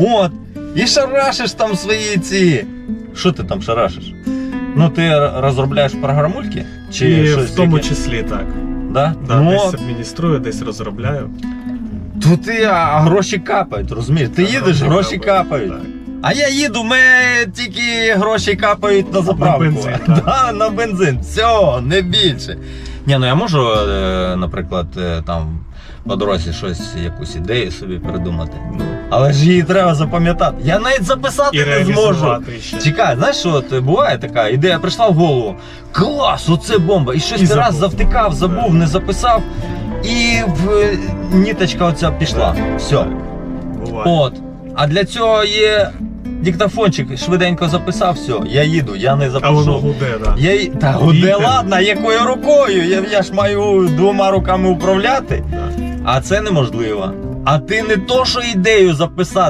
От. І шарашиш там свої ці. Що ти там шарашиш? Ну, ти розробляєш програмульки? Чи І щось в тому яке? числі так. Да? Да, ну, десь адмініструю, десь розробляю. то ти а гроші капають, розумієш? Ти їдеш, гроші капають. Так. А я їду, ми тільки гроші капають на заправку. бензин, так. да, на бензин. Все, не більше. Ні, ну я можу, е, наприклад, е, там по дорозі щось, якусь ідею собі придумати. Ну, Але ж її треба запам'ятати. Я навіть записати і не зможу. ще. Чекай, знаєш, що от буває така ідея прийшла в голову. Клас, оце бомба! І щось І ти раз завтикав, забув, не записав, і в, ніточка оця пішла. Все. Буває. От. А для цього є диктофончик, швиденько записав, все, я їду, я не А воно гуде, да. Я... й- Та гуде Вітер. ладно, якою рукою? Я, я ж маю двома руками управляти, Да. а це неможливо. А ти не то, що ідею записати.